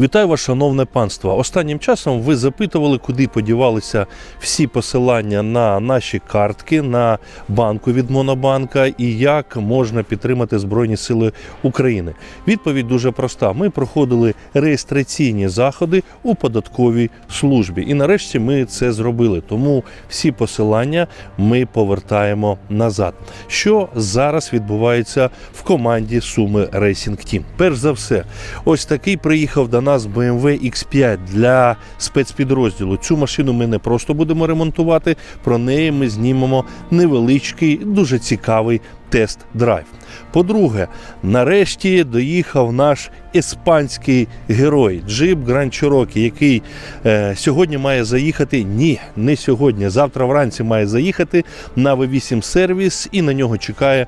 Вітаю вас, шановне панство. Останнім часом ви запитували, куди подівалися всі посилання на наші картки на банку від Монобанка і як можна підтримати Збройні Сили України. Відповідь дуже проста: ми проходили реєстраційні заходи у податковій службі, і нарешті ми це зробили. Тому всі посилання ми повертаємо назад. Що зараз відбувається в команді Суми Racing Team? Перш за все, ось такий приїхав до нас BMW X5 для спецпідрозділу. Цю машину ми не просто будемо ремонтувати. Про неї ми знімемо невеличкий, дуже цікавий тест-драйв. По-друге, нарешті доїхав наш іспанський герой Джип Grand Cherokee, який е, сьогодні має заїхати. Ні, не сьогодні. Завтра вранці має заїхати на V8 сервіс, і на нього чекає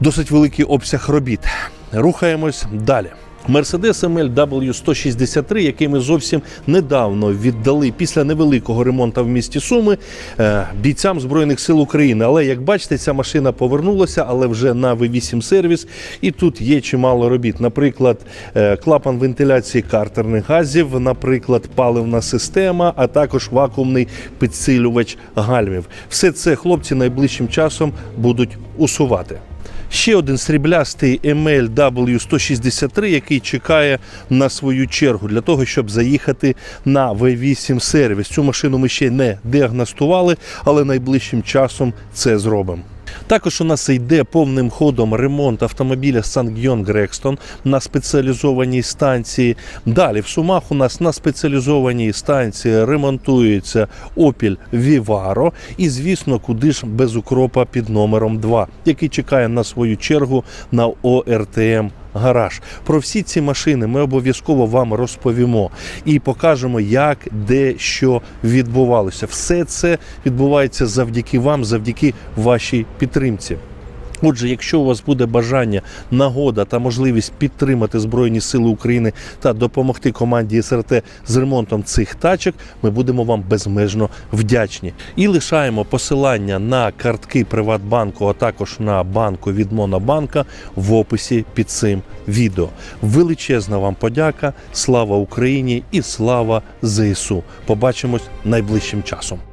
досить великий обсяг робіт. Рухаємось далі. Mercedes ML W163, який ми зовсім недавно віддали після невеликого ремонту в місті Суми е, бійцям Збройних сил України. Але як бачите, ця машина повернулася, але вже на V8 сервіс. І тут є чимало робіт. Наприклад, е, клапан вентиляції картерних газів, наприклад, паливна система, а також вакуумний підсилювач гальмів. Все це хлопці найближчим часом будуть усувати. Ще один сріблястий ML W163, який чекає на свою чергу для того, щоб заїхати на V8 сервіс. Цю машину ми ще не діагностували, але найближчим часом це зробимо. Також у нас йде повним ходом ремонт автомобіля Сангйон Грекстон на спеціалізованій станції. Далі в Сумах у нас на спеціалізованій станції ремонтується Opel Vivaro. І, звісно, куди ж без укропа під номером 2, який чекає на свою чергу на ОРТМ гараж. Про всі ці машини ми обов'язково вам розповімо і покажемо, як, де, що відбувалося. Все це відбувається завдяки вам, завдяки вашій підтримці. Отже, якщо у вас буде бажання, нагода та можливість підтримати Збройні Сили України та допомогти команді СРТ з ремонтом цих тачок, ми будемо вам безмежно вдячні. І лишаємо посилання на картки Приватбанку, а також на банку від Монобанка в описі під цим відео. Величезна вам подяка, слава Україні і слава ЗСУ. Побачимось найближчим часом.